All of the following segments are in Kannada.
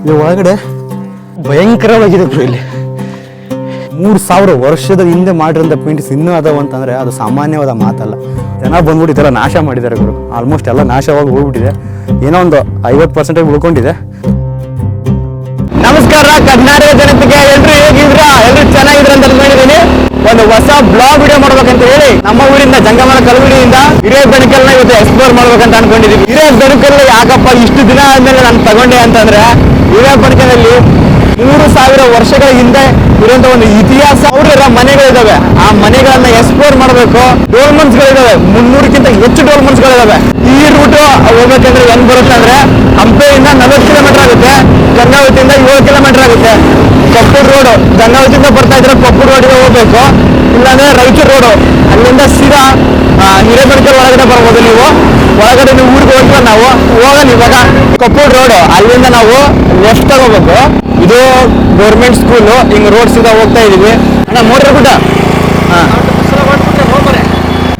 ಇಲ್ಲಿ ಒಳಗಡೆ ಭಯಂಕರವಾಗಿದೆ ಗುರು ಇಲ್ಲಿ. ಮೂರು ಸಾವಿರ ವರ್ಷದ ಹಿಂದೆ ಮಾಡಿರೋಂಥ ಪೇಂಟಿಂಗ್ಸ್ ಇನ್ನೂ ಅದಾವ ಅಂತಂದ್ರೆ ಅದು ಸಾಮಾನ್ಯವಾದ ಮಾತಲ್ಲ. ಜನ ಬಂದ್ಬಿಟ್ಟು ಥರ ನಾಶ ಮಾಡಿದ್ದಾರೆ ಗುರು ಆಲ್ಮೋಸ್ಟ್ ಎಲ್ಲ ನಾಶವಾಗಿ ಹೋಗ್ಬಿಟ್ಟಿದೆ. ಏನೋ ಒಂದು ಐವತ್ತು ಪರ್ಸೆಂಟೇಜ್ ಉಳ್ಕೊಂಡಿದೆ. ನಮಸ್ಕಾರ, ಕರ್ನಾಟಕ ಜನತೆಗೆ ಎಲ್ರು ಹೇಗಿದ್ರ ಎಲ್ರು ಚೆನ್ನಾಗಿದ್ರ ಅಂತ ಹೇಳಿದೀನಿ ಒಂದು ಹೊಸ ಬ್ಲಾಗ್ ವಿಡಿಯೋ ಮಾಡ್ಬೇಕಂತ ಹೇಳಿ ನಮ್ಮ ಊರಿಂದ ಜಂಗಮನ ಕಲಗುಡಿಯಿಂದ ಹಿರಿಯ ಬೆಣಕಲ್ನ ಇವತ್ತು ಎಕ್ಸ್ಪ್ಲೋರ್ ಮಾಡ್ಬೇಕಂತ ಅನ್ಕೊಂಡಿದೀವಿ. ಹಿರಿಯ ಬೆಣಕಲ್ ಯಾಕಪ್ಪ ಇಷ್ಟು ದಿನ ಆದ್ಮೇಲೆ ನಾನು ತಗೊಂಡೆ ಅಂತಂದ್ರೆ ಹಿರಿಯ ಬೆಣಕಲಲ್ಲಿ ಮೂರು ಸಾವಿರ ವರ್ಷಗಳ ಹಿಂದೆ ಇರುವಂತ ಒಂದು ಇತಿಹಾಸ. ಅವರ ಮನೆಗಳಿದಾವೆ. ಆ ಮನೆಗಳನ್ನ ಎಕ್ಸ್ಪ್ಲೋರ್ ಮಾಡಬೇಕು. ಡೋಲ್ಮನ್ಸ್ ಗಳಿದಾವೆ ಮುನ್ನೂರಕ್ಕಿಂತ ಹೆಚ್ಚು ಡೋಲ್ಮನ್ಸ್ ಗಳಿದಾವೆ ಈ ರೂಟ್ ಹೋಗ್ಬೇಕಂದ್ರೆ ಹೆಂಗ್ ಬರುತ್ತೆ ಅಂದ್ರೆ ಹಂಪೆಯಿಂದ ನಲವತ್ತು ಕಿಲೋಮೀಟರ್ ಆಗುತ್ತೆ. ಗಂಗಾವತಿಯಿಂದ ಏಳು ಕಿಲೋಮೀಟರ್ ಆಗುತ್ತೆ. ಕೊಪ್ಪೂರು ರೋಡ್ ಗಂಗಾವತಿಯಿಂದ ಬರ್ತಾ ಇದ್ರೆ ಕೊಪ್ಪೂರು ರೋಡ್ಗೆ ಹೋಗ್ಬೇಕು. ಇಲ್ಲಾಂದ್ರೆ ರೈಚೂರ್ ರೋಡ್ ಅಲ್ಲಿಂದ ಸೀದಾ ಆ, ಹಿರೇಬೆಣಕಲ್ ಒಳಗಡೆ ಬರ್ಬೋದು ನೀವು. ಒಳಗಡೆ ನೀವು ಊರಿಗೆ ಹೋಗ್ತೀವಿ ನಾವು? ಹೋಗೋಣ ಇವಾಗ. ಕೊಪ್ಪೂರು ರೋಡ್ ಅಲ್ಲಿಂದ ನಾವು ಲೆಫ್ಟ್ ತಗೋಬೇಕು. ಇದು ಗೌರ್ಮೆಂಟ್ ಸ್ಕೂಲು ಹಿಂಗ್ ರೋಡ್ ಸೀದಾ ಹೋಗ್ತಾ ಇದೀವಿ. ಅಣ್ಣ ಮೋಟರ್ ಗುಡ್ಡ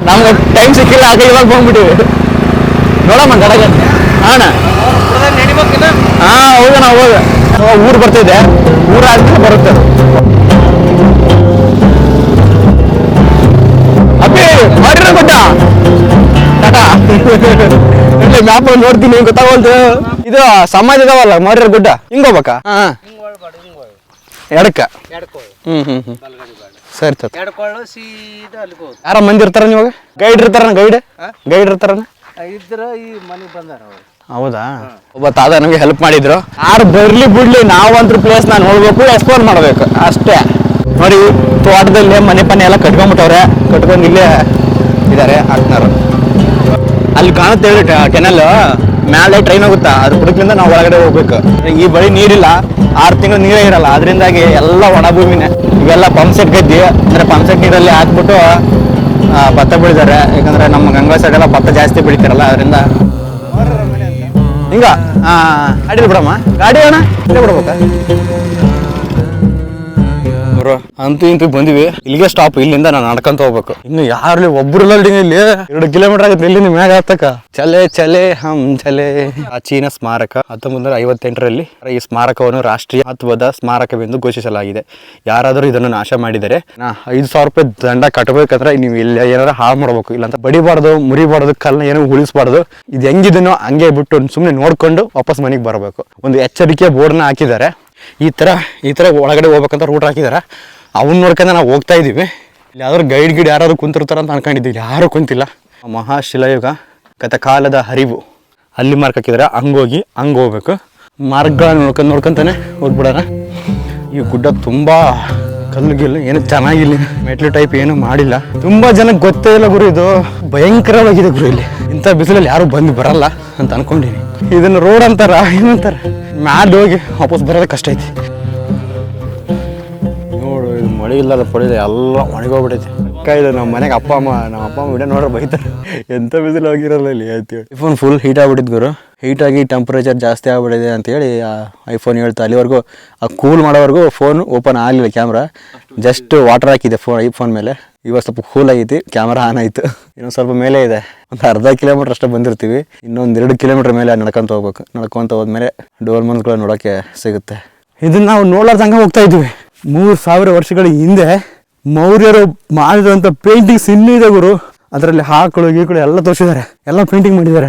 ನಮ್ಗೆ ಟೈಮ್ ಸಿಕ್ಕಿಲ್ಲ ಆಗ ಇವಾಗ ಬಂದ್ಬಿಟ್ಟಿವಿ. ನೋಡಮ್ಮ ಗಡಗ ಅಣ್ಣ. ಹಾ, ಹೋಗೋಣ ಹೋಗ ಊರು ಬರ್ತಿದೆ. ಊರು ಆದ್ಮೇಲೆ ಬರುತ್ತೆ. ಅಪ್ಪಿ, ಮಾಡಿರೋ ಗುಡ್ಡ ಟಾಟಾ. ಮ್ಯಾಪ್ ನೋಡ್ತೀನಿ ಗೊತ್ತಾಗೋಲ್ತು ಇದು ಸಮಾಜ ಇದಾವಲ್ಲ ಮಾಡಿರೋ ಗುಡ್ಡ. ಹಿಂಗ್ ಹೋಗ್ಬೇಕಾ? ಹಾ. ಎಡಕ್ಕ. ಹ್ಮ್ ಹ್ಮ್ ಹ್ಮ್. ಸರಿ ತತ್ ಎಡ್ಕೊಳ್ಳು ಸೀದಾ ಅಲ್ಲಿಗೆ ಹೋದ್ ಯಾರ ಮಂದಿ ಇರ್ತಾರ ನಿವಾಗ ಗೈಡ್ ಇರ್ತಾರ ಗೈಡ್? ಗೈಡ್ ಇರ್ತಾರ ಇದ್ರ ಈ ಮನೆಗೆ ಬಂದಾರ ಅವ್ರು. ಹೌದಾ? ಒಬ್ಬ ತಾತ ನಮಗೆ ಹೆಲ್ಪ್ ಮಾಡಿದ್ರು. ಯಾರು ಬರ್ಲಿ ಬಿಡ್ಲಿ ನಾವಂತ್ರ ಪ್ಲೇಸ್ ನಾನು ನೋಡ್ಬೇಕು ಎಕ್ಸ್ಪ್ಲೋರ್ ಮಾಡ್ಬೇಕು. ಅಷ್ಟೇ. ನೋಡಿ ತೋಟದಲ್ಲಿ ಮನೆ ಪನೆ ಎಲ್ಲ ಕಟ್ಕೊಂಡ್ಬಿಟ್ಟವ್ರೆ ಕಟ್ಕೊಂಡು ಇಲ್ಲೇ ಅಲ್ಲಿ ಕಾಣುತ್ತೆ ಹೇಳಿ ಕೆನಲ್. ಮ್ಯಾಲೆ ಟ್ರೈನ್ ಹೋಗುತ್ತಾ? ಅದ್ರ ಬುಡಕ್ಲಿಂದ ನಾವು ಒಳಗಡೆ ಹೋಗ್ಬೇಕು. ಈ ಬಳಿ ನೀರಿಲ್ಲ. ಆರು ತಿಂಗಳು ನೀರೇ ಇರಲ್ಲ. ಅದರಿಂದಾಗಿ ಎಲ್ಲ ಒಣ ಭೂಮಿನೇ. ಇವೆಲ್ಲ ಪಂಪ್ ಸೆಟ್ ಗದ್ದಿ. ಅಂದ್ರೆ ಪಂಪ್ ಸೆಟ್ ನೀರಲ್ಲಿ ಹಾಕ್ಬಿಟ್ಟು ಭತ್ತ ಬೆಳಿತಾರೆ ಯಾಕಂದ್ರೆ ನಮ್ಮ ಗಂಗಾ ಎಲ್ಲ ಭತ್ತ ಜಾಸ್ತಿ ಬೆಳಿತಾರಲ್ಲ ಅದರಿಂದ ಹಿಂಗ ಗಾಡಿ ಬಿಡಮ್ಮ. ಗಾಡಿ ಅಣ್ಣ ಬಿಡ್ಬೇಕಾ? ಬ್ರೋ. ಅಂತೂ ಇಂತೂ ಬಂದಿವಿ. ಇಲ್ಲಿಗೆ ಸ್ಟಾಪ್ ಇಲ್ಲಿಂದ ನಾನು ನಡ್ಕೊಂತ ಹೋಗ್ಬೇಕು. ಇನ್ನು ಯಾರಲ್ಲಿ ಒಬ್ರು ಇಲ್ಲ? ಎರಡು ಕಿಲೋಮೀಟರ್ ಆಗುತ್ತೆ ಇಲ್ಲಿ ಮ್ಯಾಗ ಹತ್ತಕ ಚಲೆ ಚಲೆ, ಹಮ್ ಚಲೆ. ಚೀನಾ ಸ್ಮಾರಕ ಹತ್ತೊಂಬತ್ತು ನೂರ ಐವತ್ತೆಂಟರಲ್ಲಿ ಈ ಸ್ಮಾರಕವನ್ನು ರಾಷ್ಟ್ರೀಯ ಮಹತ್ವದ ಸ್ಮಾರಕವೆಂದು ಘೋಷಿಸಲಾಗಿದೆ. ಯಾರಾದರೂ ಇದನ್ನು ನಾಶ ಮಾಡಿದರೆ ಐದು ಸಾವಿರ ರೂಪಾಯಿ ದಂಡ ಕಟ್ಟಬೇಕಂದ್ರೆ ನೀವು ಇಲ್ಲಿ ಏನಾರ ಹಾಳು ಮಾಡ್ಬೇಕು. ಇಲ್ಲಾಂತ ಬಡಿಬಾರ್ದು, ಮುರಿಬಾರ್ದು ಕಲ್ಲನ್ನ ಏನೋ ಉಳಿಸ್ಬಾರ್ದು. ಇದು ಹೆಂಗಿದನೋ ಹಂಗೆ ಬಿಟ್ಟು ಸುಮ್ಮನೆ ನೋಡ್ಕೊಂಡು ವಾಪಸ್ ಮನೆಗೆ ಬರಬೇಕು. ಒಂದು ಎಚ್ಚರಿಕೆ ಬೋರ್ಡ್ನ ಹಾಕಿದ್ದಾರೆ. ಈ ಥರ ಈ ಥರ ಒಳಗಡೆ ಹೋಗ್ಬೇಕಂತ ರೂಟ್ ಹಾಕಿದ್ದಾರೆ ಅವನ್ನ ನೋಡ್ಕೊಂಡು ನಾವು ಹೋಗ್ತಾ ಇದ್ದೀವಿ ಇಲ್ಲಿ ಯಾವ್ದಾದ್ರು ಗೈಡ್ ಗಿಡ್ ಯಾರಾದ್ರು ಕುಂತಿರ್ತಾರ ಅಂತ ಅನ್ಕೊಂಡಿದ್ದೀವಿ. ಯಾರು ಕುಂತಿಲ್ಲ. ಮಹಾಶಿಲಾಯುಗ ಗತಕಾಲದ ಹರಿವು. ಅಲ್ಲಿ ಮಾರ್ಕ್ ಹಾಕಿದ್ದಾರೆ ಹಂಗೋಗಿ ಹಂಗೆ ಹೋಗ್ಬೇಕು. ಮಾರ್ಗಗಳನ್ನ ನೋಡ್ಕೊಂಡು ನೋಡ್ಕೊಂತಾನೆ ಹೋಗ್ಬಿಡೋಣ. ಈ ಗುಡ್ಡ ತುಂಬಾ ಕಲ್ಲು ಗಿಲ್ಲು ಏನು ಚೆನ್ನಾಗಿಲ್ಲ. ಮೆಟ್ಲು ಟೈಪ್ ಏನು ಮಾಡಿಲ್ಲ. ತುಂಬಾ ಜನಕ್ಕೆ ಗೊತ್ತೇ ಇಲ್ಲ ಗುರು ಇದು. ಭಯಂಕರವಾಗಿದೆ ಗುರು ಇಲ್ಲಿ. ಇಂಥ ಬಿಸಿಲಲ್ಲಿ ಯಾರು ಬಂದು ಬರಲ್ಲ ಅಂತ ಅನ್ಕೊಂಡಿನಿ. ಇದನ್ನ ರೋಡ್ ಅಂತಾರ, ಏನಂತಾರ? ಮ್ಯಾಡ್ ಹೋಗಿ ವಾಪಸ್ ಬರೋದು ಕಷ್ಟ ಐತಿ. ನೋಡು ಇದು ಮಳೆ ಇಲ್ಲದ ಪಡಿದೆ ಎಲ್ಲ ಒಣಗೋಗ್ಬಿಟ್ಟೈತಿ ಅಕ್ಕ ಇದು ನಮ್ಮ ಮನೆಗೆ ಅಪ್ಪ ಅಮ್ಮ ನಮ್ಮ ಅಪ್ಪ ಅಮ್ಮ ವಿಡಿಯೋ ನೋಡ್ರೆ ಬೈತಾರೆ. ಎಂತ ಬಿಸಿಲು ಹೋಗಿರಲ್ಲ ಇಲ್ಲಿ ಅಂತೇಳಿ ಐಫೋನ್ ಫುಲ್ ಹೀಟ್ ಆಗ್ಬಿಟ್ಟಿದ್ ಗುರು. ಹೀಟ್ ಆಗಿ ಟೆಂಪ್ರೇಚರ್ ಜಾಸ್ತಿ ಆಗ್ಬಿಟ್ಟಿದೆ ಅಂತೇಳಿ ಐಫೋನ್ ಹೇಳ್ತಾ ಅಲ್ಲಿವರೆಗೂ ಆ ಕೂಲ್ ಮಾಡೋವರೆಗೂ ಫೋನ್ ಓಪನ್ ಆಗಲಿಲ್ಲ ಕ್ಯಾಮ್ರಾ ಜಸ್ಟ್ ವಾಟರ್ ಹಾಕಿದೆ ಫೋನ್ ಐಫೋನ್ ಮೇಲೆ. ಇವಾಗ ಸ್ವಲ್ಪ ಕೂಲ್ ಆಗೈತಿ ಕ್ಯಾಮರಾ ಆನ್ ಆಯಿತು. ಇನ್ನೊಂದು ಸ್ವಲ್ಪ ಮೇಲೆ ಇದೆ. ಒಂದು ಅರ್ಧ ಕಿಲೋಮೀಟರ್ ಅಷ್ಟೇ ಬಂದಿರ್ತೀವಿ. ಇನ್ನೊಂದು ಎರಡು ಕಿಲೋಮೀಟರ್ ಮೇಲೆ ನಡ್ಕೊಂತ ಹೋಗ್ಬೇಕು. ನಡ್ಕೊಂತ ಹೋದ್ಮೇಲೆ ಡೋಲ್ಮನ್ಸ್ಗಳು ನೋಡೋಕ್ಕೆ ಸಿಗುತ್ತೆ. ಇದನ್ನ ನಾವು ನೋಡ್ಲಾರ್ದಂಗೆ ಹೋಗ್ತಾ ಇದ್ವಿ. ಮೂರು ಸಾವಿರ ವರ್ಷಗಳ ಹಿಂದೆ ಮೌರ್ಯರು ಮಾಡಿದಂಥ ಪೇಂಟಿಂಗ್ಸ್ ಇನ್ನೂ ಇದೆ ಗುರು. ಅದರಲ್ಲಿ ಹಾಕಳು ಗೀಕಳು ಎಲ್ಲ ತೋರಿಸಿದ್ದಾರೆ. ಎಲ್ಲ ಪೇಂಟಿಂಗ್ ಮಾಡಿದ್ದಾರೆ.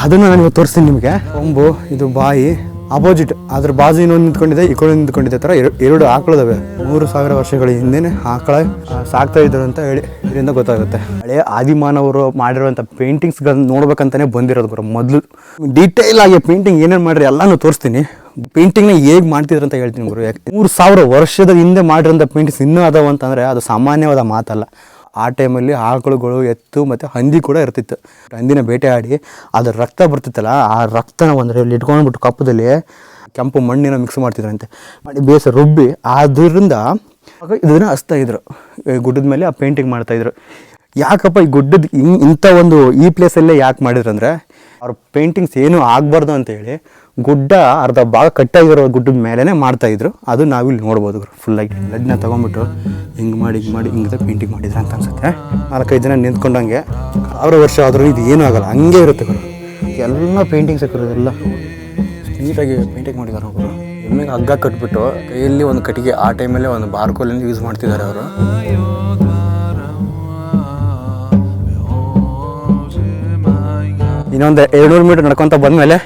ಅದನ್ನು ನಾನು ತೋರಿಸ್ತೀನಿ ನಿಮಗೆ. ಕೊಂಬು, ಇದು ಬಾಯಿ. ಅಪೋಸಿಟ್. ಅದ್ರ ಬಾಜು ಇನ್ನೊಂದು ನಿಂತ್ಕೊಂಡಿದೆ, ಈ ಕಡೆ ನಿಂತ್ಕೊಂಡಿದೆ ಥರ ಎರಡು ಆಕಳದವೆ. ಮೂರು ಸಾವಿರ ವರ್ಷಗಳ ಹಿಂದೆನೆ ಆಕಳ ಸಾಕ್ತಾ ಇದ್ರು ಅಂತ ಹೇಳಿ ಇದರಿಂದ ಗೊತ್ತಾಗುತ್ತೆ. ಹಳೆ ಆದಿಮಾನವರು ಮಾಡಿರುವಂಥ ಪೇಂಟಿಂಗ್ಸ್ಗಳನ್ನ ನೋಡ್ಬೇಕಂತಾನೆ ಬಂದಿರೋದು ಗುರು, ಮೊದಲು. ಡೀಟೇಲ್ ಆಗಿ ಪೇಂಟಿಂಗ್ ಏನೇನು ಮಾಡ್ರಿ ಎಲ್ಲಾನು ತೋರಿಸ್ತೀನಿ. ಪೇಂಟಿಂಗ್ನ ಹೇಗೆ ಮಾಡ್ತಿದ್ರು ಅಂತ ಹೇಳ್ತೀನಿ ಗುರು, ಯಾಕೆ ಮೂರು ಸಾವಿರ ವರ್ಷದ ಹಿಂದೆ ಮಾಡಿರೋಂಥ ಪೇಂಟಿಂಗ್ಸ್ ಇನ್ನೂ ಅದಾವ ಅಂತಂದರೆ ಅದು ಸಾಮಾನ್ಯವಾದ ಮಾತಲ್ಲ. ಆ ಟೈಮಲ್ಲಿ ಆಕಳುಗಳು ಎತ್ತು ಮತ್ತು ಹಂದಿ ಕೂಡ ಇರ್ತಿತ್ತು. ಹಂದಿನ ಬೇಟೆ ಆಡಿ ಅದ್ರ ರಕ್ತ ಬರ್ತಿತ್ತಲ್ಲ, ಆ ರಕ್ತನ ಒಂದರಲ್ಲಿ ಇಟ್ಕೊಂಡ್ಬಿಟ್ಟು ಕಪ್ಪದಲ್ಲಿ ಕೆಂಪು ಮಣ್ಣಿನ ಮಿಕ್ಸ್ ಮಾಡ್ತಿದ್ರಂತೆ. ಮಾಡಿ ಬೇಸ ರುಬ್ಬಿ ಅದರಿಂದ ಇದನ್ನು ಹಚ್ತಾ ಇದ್ರು. ಗುಡ್ಡದ ಮೇಲೆ ಆ ಪೇಂಟಿಂಗ್ ಮಾಡ್ತಾಯಿದ್ರು ಯಾಕಪ್ಪ ಈ ಗುಡ್ಡದ ಇಂಥ ಒಂದು ಈ ಪ್ಲೇಸಲ್ಲೇ ಯಾಕೆ ಮಾಡಿದ್ರು ಅಂದರೆ ಅವ್ರ ಪೇಂಟಿಂಗ್ಸ್ ಏನೂ ಆಗಬಾರ್ದು ಅಂತೇಳಿ ಗುಡ್ಡ ಅರ್ಧ ಭಾಗ ಕಟ್ಟಾಗಿರೋ ಗುಡ್ಡದ ಮೇಲೇ ಮಾಡ್ತಾಯಿದ್ರು ಅದು ನಾವಿಲ್ಲಿ ನೋಡ್ಬೋದು ಫುಲ್ಲಾಗಿ ಲಡ್ನ ತೊಗೊಂಬಿಟ್ಟು ಹಿಂಗೆ ಮಾಡಿ ಹಿಂಗೆ ಮಾಡಿ ಹಿಂಗೆ ಪೇಂಟಿಂಗ್ ಮಾಡಿದ್ರೆ ಅಂತ ಅನ್ಸುತ್ತೆ. ನಾಲ್ಕೈದು ಜನ ನಿಂತ್ಕೊಂಡಂಗೆ ಆರು ವರ್ಷ ಆದರೂ ಇದು ಏನೂ ಆಗಲ್ಲ ಹಂಗೆ ಇರುತ್ತೆ ಗುರು. ಎಲ್ಲ ಪೇಂಟಿಂಗ್ ಸಿಕ್ಕಿರೋದೆಲ್ಲ ನೀಟಾಗಿ ಪೇಂಟಿಂಗ್ ಮಾಡಿದ್ದಾರೆ ಅವರು. ಎಮ್ಮೆಗೆ ಹಗ್ಗ ಕಟ್ಬಿಟ್ಟು ಕೈಯಲ್ಲಿ ಒಂದು ಕಟ್ಟಿಗೆ ಆ ಟೈಮಲ್ಲಿ ಒಂದು ಬಾರ್ಕೋಲಿಂದ ಯೂಸ್ ಮಾಡ್ತಿದ್ದಾರೆ ಅವರು. ಇನ್ನೊಂದು ಏಳ್ನೂರು ಮೀಟರ್ ನಡ್ಕೊತ ಬಂದಮೇಲೆ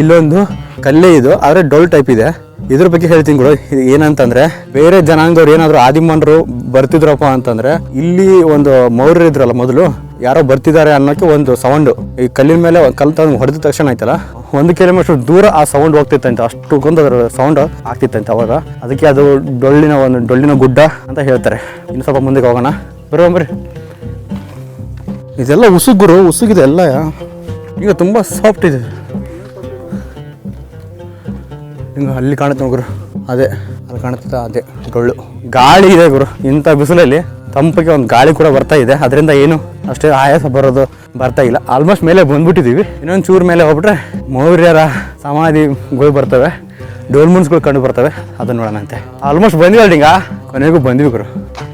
ಇಲ್ಲೊಂದು ಕಲ್ಲೇ ಇದು ಆದರೆ ಡೊಲ್ ಟೈಪ್ ಇದೆ. ಇದ್ರ ಬಗ್ಗೆ ಹೇಳ್ತೀನಿ ಗುರು. ಏನಂತಂದ್ರೆ, ಬೇರೆ ಜನಾಂಗದವ್ರು ಏನಾದ್ರು ಆದಿಮನ್ರು ಬರ್ತಿದ್ರಪ್ಪ ಅಂತಂದ್ರೆ, ಇಲ್ಲಿ ಒಂದು ಮೌರ್ಯರು ಇದ್ರಲ್ಲ ಮೊದಲು, ಯಾರೋ ಬರ್ತಿದ್ದಾರೆ ಅನ್ನೋಕೆ ಒಂದು ಸೌಂಡ್. ಈ ಕಲ್ಲಿನ ಮೇಲೆ ಕಲ್ ತಂದು ಹೊಡೆದ ತಕ್ಷಣ ಆಯ್ತಲ್ಲ, ಒಂದು ಕಿಲೋಮೀಟರ್ ದೂರ ಆ ಸೌಂಡ್ ಹೋಗ್ತಿತ್ತಂತೆ. ಅಷ್ಟು ಅದರ ಸೌಂಡ್ ಆಗ್ತಿತ್ತಂತೆ ಅವಾಗ. ಅದಕ್ಕೆ ಅದು ಡೊಳ್ಳಿನ ಒಂದು ಡೊಳ್ಳಿನ ಗುಡ್ಡ ಅಂತ ಹೇಳ್ತಾರೆ. ಇನ್ನು ಸ್ವಲ್ಪ ಮುಂದಕ್ಕೆ ಹೋಗೋಣ. ಬರೋ ಬರ್ರಿ ಇದೆಲ್ಲ ಉಸುಗುರು ಉಸುಗಿದೆ ಎಲ್ಲ. ಈಗ ತುಂಬ ಸಾಫ್ಟ್ ಇದೆ. ಹಿಂಗೆ ಅಲ್ಲಿ ಕಾಣುತ್ತೆ ಗುರು. ಅದೇ, ಅಲ್ಲಿ ಕಾಣುತ್ತೆ ಅದೇ ಡೊಳ್ಳು ಗಾಳಿ ಇದೆ ಗುರು. ಇಂಥ ಬಿಸಿಲಲ್ಲಿ ತಂಪಿಗೆ ಒಂದು ಗಾಳಿ ಕೂಡ ಬರ್ತಾ ಇದೆ. ಅದರಿಂದ ಏನು ಅಷ್ಟೇ ಆಯಾಸ ಬರೋದು ಬರ್ತಾ ಇಲ್ಲ. ಆಲ್ಮೋಸ್ಟ್ ಮೇಲೆ ಬಂದ್ಬಿಟ್ಟಿದ್ದೀವಿ ಇನ್ನೊಂದು ಚೂರು ಮೇಲೆ ಹೋಗ್ಬಿಟ್ರೆ ಮೌರ್ಯರ ಸಮಾಧಿಗಳು ಬರ್ತವೆ. ಡೋಲ್ ಮುನ್ಸ್ಗಳು ಕಂಡು ಬರ್ತವೆ. ಅದನ್ನ ನೋಡೋಣಂತೆ ಆಲ್ಮೋಸ್ಟ್ ಬಂದಿಲ್ಲ ಹಿಂಗ. ಕೊನೆಗೂ ಬಂದ್ವಿ ಗುರು.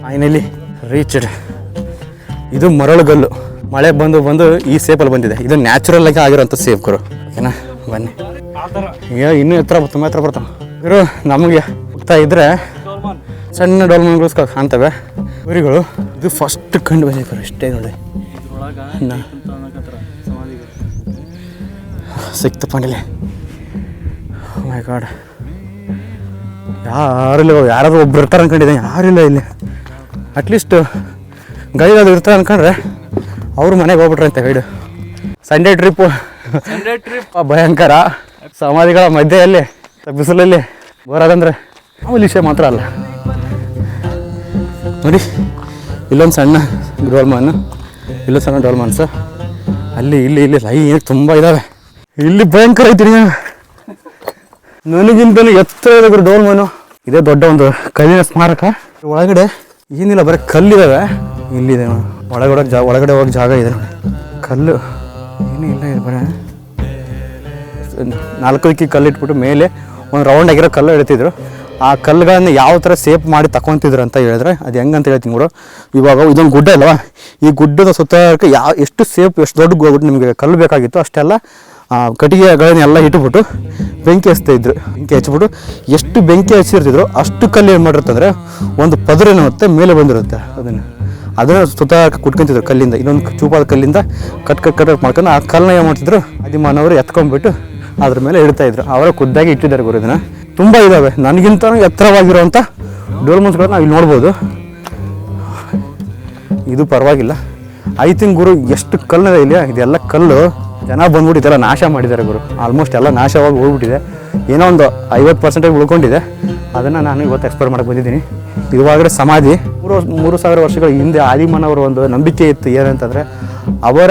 ಫೈನಲಿ ರೀಚ್ಡ್ ಇದು ಮರಳುಗಲ್ಲು ಮಳೆ ಬಂದು ಬಂದು ಈ ಸೇಪಲ್ಲಿ ಬಂದಿದೆ. ಇದು ನ್ಯಾಚುರಲ್ ಆಗಿ ಆಗಿರೋಂಥ ಸೇಫ್ ಗುರು. ಓಕೆನಾ ಬನ್ನಿ. ಇನ್ನೂ ಎತ್ತರ ತುಂಬ ಎತ್ತರ ಬರ್ತಾವೆ ಇವರು ನಮಗೆ ಹೋಗ್ತಾ ಇದ್ರೆ ಸಣ್ಣ ಡೋಲ್ಮನ್ಗಳು ಕಾಣ್ತವೆ. ಗುರಿಗಳು ಇದು ಫಸ್ಟ್ ಕಂಡು ಬಂದಿದ್ದಾರೆ ಅಷ್ಟೇ ಇಷ್ಟೇ ನೋಡಿ. ಸಿಕ್ತ ಪಂಡಿಲೆ ಮೈ ಗಾಡ್ ಯಾರಿಲ್ಲ ಯಾರಾದ್ರೂ ಒಬ್ರು ಇರ್ತಾರೆ ಅನ್ಕೊಂಡಿದ್ದೆ ಯಾರಿಲ್ಲ ಇಲ್ಲಿ. ಅಟ್ಲೀಸ್ಟ್ ಗೈಡ್ ಅದು ಇರ್ತಾರೆ ಅನ್ಕೊಂಡ್ರೆ ಅವ್ರು ಮನೆಗೆ ಹೋಗ್ಬಿಟ್ರೆ ಅಂತ guide Sunday trip Sunday trip ಭಯಂಕರ. ಸಮಾಧಿಗಳ ಮಧ್ಯೆಯಲ್ಲಿ ಬಿಸಿಲಲ್ಲಿ ಬರೋದಂದ್ರೆ ಮಾಮೂಲಿ ವಿಷಯ ಮಾತ್ರ ಅಲ್ಲ. ನೋಡಿ, ಇಲ್ಲೊಂದು ಸಣ್ಣ ಡೋಲ್ಮಾನು ಇಲ್ಲೊಂದು ಸಣ್ಣ ಡೋಲ್ಮಾನ್ಸ್ ಅಲ್ಲಿ, ಇಲ್ಲಿ ಇಲ್ಲಿ ಲೈನ್ ತುಂಬ ಇದ್ದಾವೆ ಇಲ್ಲಿ ಭಯಂಕರ ಐತಿ ನನಗಿಂತಲೂ ಎತ್ತರ ಇದೆ ಗುರು ಡೋಲ್ಮಾನು ಇದೇ ದೊಡ್ಡ ಒಂದು ಕಲ್ಲಿನ ಸ್ಮಾರಕ. ಒಳಗಡೆ ಏನಿಲ್ಲ, ಬರೀ ಕಲ್ಲಿದ್ದಾವೆ ಇಲ್ಲಿದೆ. ಒಳಗಡೆ ಜಾ ಒಳಗಡೆ ಹೋಗಿ ಜಾಗ ಇದೆ ಕಲ್ಲು, ಏನೂ ಇಲ್ಲ ಬರೀ. ನಾಲ್ಕು ದಿಕ್ಕಿ ಕಲ್ಲು ಇಟ್ಬಿಟ್ಟು ಮೇಲೆ ಒಂದು ರೌಂಡ್ ಆಗಿರೋ ಕಲ್ಲು ಇಡ್ತಿದ್ರು ಆ ಕಲ್ಲುಗಳನ್ನು ಯಾವ ಥರ ಸೇಫ್ ಮಾಡಿ ತಗೊತಿದ್ರು ಅಂತ ಹೇಳಿದ್ರೆ ಅದು ಹೆಂಗಂತ ಹೇಳ್ತೀನಿ ನೋಡು ಇವಾಗ ಇದೊಂದು ಗುಡ್ಡ ಅಲ್ವಾ? ಈ ಗುಡ್ಡದ ಸುತ್ತ ಯಾವ ಎಷ್ಟು ಸೇಫ್ ಎಷ್ಟು ದೊಡ್ಡ ಗುಡ್ಡ ನಿಮಗೆ ಕಲ್ಲು ಬೇಕಾಗಿತ್ತು ಅಷ್ಟೆಲ್ಲ ಆ, ಕಟ್ಟಿಗೆಗಳನ್ನ ಎಲ್ಲ ಇಟ್ಬಿಟ್ಟು ಬೆಂಕಿ ಹಚ್ತಾ ಇದ್ರು. ಬೆಂಕಿ ಹಚ್ಬಿಟ್ಟು ಎಷ್ಟು ಬೆಂಕಿ ಹಚ್ಚಿರ್ತಿದ್ರು ಅಷ್ಟು ಕಲ್ಲು ಏನು ಮಾಡಿರುತ್ತಂದ್ರೆ ಒಂದು ಪದರೇನು ಮತ್ತೆ ಮೇಲೆ ಬಂದಿರುತ್ತೆ ಅದನ್ನು. ಅದನ್ನು ಸುತ್ತ ಕುಟ್ಕೊಂತಿದ್ರು ಕಲ್ಲಿಂದ. ಇನ್ನೊಂದು ಚೂಪಾದ ಕಲ್ಲಿಂದ ಕಟ್ ಕಟ್ ಕಟ್ ಮಾಡ್ಕೊಂಡು ಆ ಕಲ್ಲನ್ನ ಏನು ಮಾಡ್ತಿದ್ರು ಅದಿಮಾನವರು ಎತ್ಕೊಂಡ್ಬಿಟ್ಟು ಅದ್ರ ಮೇಲೆ ಇಡ್ತಾ ಇದ್ರು. ಅವರೇ ಖುದ್ದಾಗಿ ಇಟ್ಟಿದ್ದಾರೆ ಗುರು ಇದನ್ನ. ತುಂಬ ಇದ್ದಾವೆ ನನಗಿಂತ ಎತ್ತರವಾಗಿರುವಂಥ ಡೋಲ್ಮನ್ಸ್ಗಳನ್ನ ನಾವು ಇಲ್ಲಿ ನೋಡ್ಬೋದು. ಇದು ಪರವಾಗಿಲ್ಲ. ಐ ತಿಂಕ್ ಗುರು ಎಷ್ಟು ಕಲ್ಲಿದೆ ಇಲ್ಲಿ. ಇದೆಲ್ಲ ಕಲ್ಲು ಜನ ಬಂದ್ಬಿಟ್ಟು ಇದೆಲ್ಲ ನಾಶ ಮಾಡಿದ್ದಾರೆ ಗುರು. ಆಲ್ಮೋಸ್ಟ್ ಎಲ್ಲ ನಾಶವಾಗಿ ಹೋಗ್ಬಿಟ್ಟಿದೆ. ಏನೋ ಒಂದು ಐವತ್ತು ಪರ್ಸೆಂಟೇಜ್ ಉಳ್ಕೊಂಡಿದೆ. ಅದನ್ನು ನಾನು ಇವತ್ತು ಎಕ್ಸ್ಪ್ಲೋರ್ ಮಾಡಕ್ಕೆ ಬಂದಿದ್ದೀನಿ. ಇವಾಗಲೇ ಸಮಾಧಿ. ಮೂರು ಮೂರು ಸಾವಿರ ವರ್ಷಗಳ ಹಿಂದೆ ಆದಿಮಾನವರ ಒಂದು ನಂಬಿಕೆ ಇತ್ತು ಏನಂತಂದರೆ, ಅವರ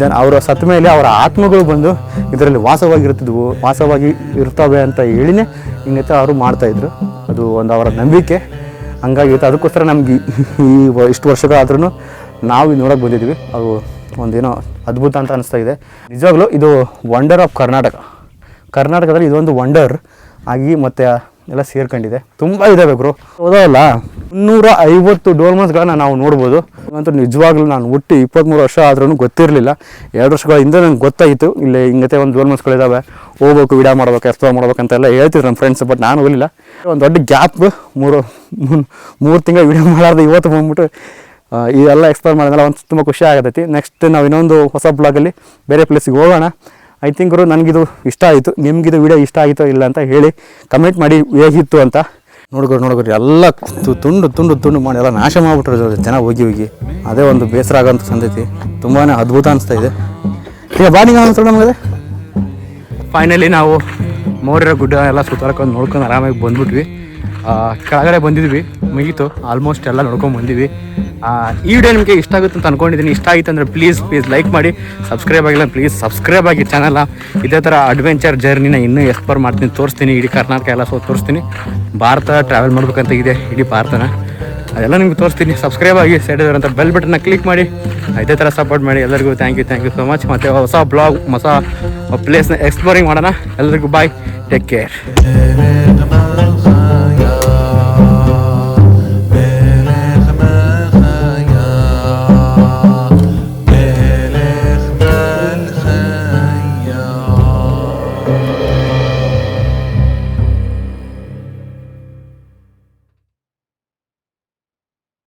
ಜನ ಅವರ ಸತ್ತ ಮೇಲೆ ಅವರ ಆತ್ಮಗಳು ಬಂದು ಇದರಲ್ಲಿ ವಾಸವಾಗಿರ್ತಿದ್ವು ವಾಸವಾಗಿ ಇರ್ತವೆ ಅಂತ ಹೇಳಿನೇ ಹಿಂಗೈತೆ ಅವರು ಮಾಡ್ತಾಯಿದ್ರು ಅದು ಒಂದು ಅವರ ನಂಬಿಕೆ. ಹಂಗಾಗಿತ್ತು ಅದಕ್ಕೋಸ್ಕರ ನಮ್ಗೆ ಈ ಇಷ್ಟು ವರ್ಷಗಳಾದ್ರೂ ನಾವು ನೋಡೋಕೆ ಬಂದಿದ್ವಿ. ಅದು ಒಂದೇನೋ ಅದ್ಭುತ ಅಂತ ಅನಿಸ್ತಾ ಇದೆ. ನಿಜವಾಗ್ಲೂ ಇದು ವಂಡರ್ ಆಫ್ ಕರ್ನಾಟಕ ಕರ್ನಾಟಕದಲ್ಲಿ ಇದೊಂದು ವಂಡರ್ ಆಗಿ ಮತ್ತೆ ಎಲ್ಲ ಸೇರ್ಕೊಂಡಿದೆ. ತುಂಬ ಇದಾವೆ ಗುರು ಹೌದಲ್ಲ ಮುನ್ನೂರ ಐವತ್ತು ಡೋರ್ಮನ್ಸ್ಗಳನ್ನ ನಾವು ನೋಡ್ಬೋದು. ಅಂತೂ ನಿಜವಾಗ್ಲೂ ನಾನು ಹುಟ್ಟಿ ಇಪ್ಪತ್ತ್ಮೂರು ವರ್ಷ ಆದ್ರೂ ಗೊತ್ತಿರಲಿಲ್ಲ. ಎರಡು ವರ್ಷಗಳ ಹಿಂದೆ ನಂಗೆ ಗೊತ್ತಾಯಿತು. ಇಲ್ಲಿ ಹಿಂಗತೆ ಒಂದು ಡೋರ್ಮನ್ಸ್ಗಳಿದ್ದಾವೆ ಹೋಗ್ಬೇಕು ವಿಡಿಯೋ ಮಾಡ್ಬೇಕು ಎಕ್ಸ್ಪ್ಲೋರ್ ಮಾಡ್ಬೇಕಂತೆಲ್ಲ ಹೇಳ್ತಿದ್ರು ನಮ್ಮ ಫ್ರೆಂಡ್ಸ್ ಬಟ್ ನಾನು ಹೋಗಲಿಲ್ಲ. ಒಂದು ದೊಡ್ಡ ಗ್ಯಾಪ್ ಮೂರು ಮೂರು ತಿಂಗಳು ವಿಡಿಯೋ ಮಾಡಾರ್ದು ಇವತ್ತು ಬಂದ್ಬಿಟ್ಟು ಇದೆಲ್ಲ ಎಕ್ಸ್ಪ್ಲೋರ್ ಮಾಡಿದ್ಮೇಲೆ ಒಂದು ತುಂಬ ಖುಷಿ ಆಗತೈತಿ. ನೆಕ್ಸ್ಟ್ ನಾವು ಇನ್ನೊಂದು ಹೊಸ ಬ್ಲಾಗಲ್ಲಿ ಬೇರೆ ಪ್ಲೇಸಿಗೆ ಹೋಗೋಣ. ಐ ಥಿಂಕ್ ಗುರು ನನಗಿದು ಇಷ್ಟ ಆಯಿತು. ನಿಮಗಿದು ವಿಡಿಯೋ ಇಷ್ಟ ಆಯಿತೋ ಇಲ್ಲ ಅಂತ ಹೇಳಿ ಕಮೆಂಟ್ ಮಾಡಿ ಹೇಗಿತ್ತು ಅಂತ. ನೋಡ್ಕೊರು ನೋಡ್ಕೊರಿ ಎಲ್ಲ ತು- ತುಂಡು ತುಂಡು ತುಂಡು ಮಾಡಿ ಎಲ್ಲ ನಾಶ ಮಾಡ್ಬಿಟ್ರು ಜನ ಹೋಗಿ ಹೋಗಿ. ಅದೇ ಒಂದು ಬೇಸರ ಆಗೋಂಥ ಸಂದತಿ ತುಂಬಾ ಅದ್ಭುತ ಅನಿಸ್ತಾ ಇದೆ. ಈಗ ಬಾಡಿಗೆ ಅನ್ಸೋಣ ನಮಗೆ. ಫೈನಲಿ ನಾವು ಮೋರ್ಯ ಗುಡ್ಡ ಎಲ್ಲ ಸುತ್ತಾಡ್ಕೊಂಡು ನೋಡ್ಕೊಂಡು ಆರಾಮಾಗಿ ಬಂದ್ಬಿಟ್ವಿ. ಕೆಳಗಡೆ ಬಂದಿದ್ವಿ, ಮುಗೀತು. ಆಲ್ಮೋಸ್ಟ್ ಎಲ್ಲ ನೋಡ್ಕೊಂಡು ಬಂದಿವಿ ಈ ವಿಡಿಯೋ ನಿಮಗೆ ಇಷ್ಟ ಆಗುತ್ತೆ ಅಂತ ಅನ್ಕೊಂಡಿದ್ದೀನಿ. ಇಷ್ಟ ಆಯ್ತು ಅಂದರೆ ಪ್ಲೀಸ್ ಪ್ಲೀಸ್ ಲೈಕ್ ಮಾಡಿ. ಸಬ್ಸ್ಕ್ರೈಬ್ ಆಗಿಲ್ಲ ಪ್ಲೀಸ್ ಸಬ್ಸ್ಕ್ರೈಬ್ ಆಗಿ ಚಾನಲ್ ಇದೇ ಥರ ಅಡ್ವೆಂಚರ್ ಜರ್ನಿನ ಇನ್ನೂ ಎಕ್ಸ್ಪ್ಲೋರ್ ಮಾಡ್ತೀನಿ, ತೋರಿಸ್ತೀನಿ. ಇಡೀ ಕರ್ನಾಟಕ ಎಲ್ಲ ಸೊ ತೋರಿಸ್ತೀನಿ. ಭಾರತ ಟ್ರಾವೆಲ್ ಮಾಡ್ಬೇಕಂತ ಇದೆ ಇಡೀ ಭಾರತನ. ಅದೆಲ್ಲ ನಿಮ್ಗೆ ತೋರಿಸ್ತೀನಿ. ಸಬ್ಸ್ಕ್ರೈಬ್ ಆಗಿ ಸೈಡ್ ಅಂತ ಬೆಲ್ ಬಟನ್ನ ಕ್ಲಿಕ್ ಮಾಡಿ. ಇದೇ ಥರ ಸಪೋರ್ಟ್ ಮಾಡಿ. ಎಲ್ಲರಿಗೂ thank you thank you so much ಮತ್ತು ಹೊಸ ಬ್ಲಾಗ್ ಹೊಸ ಪ್ಲೇಸ್ನ ಎಕ್ಸ್ಪ್ಲೋರಿಂಗ್ ಮಾಡೋಣ. ಎಲ್ಲರಿಗೂ ಬಾಯ್ ಟೇಕ್ ಕೇರ್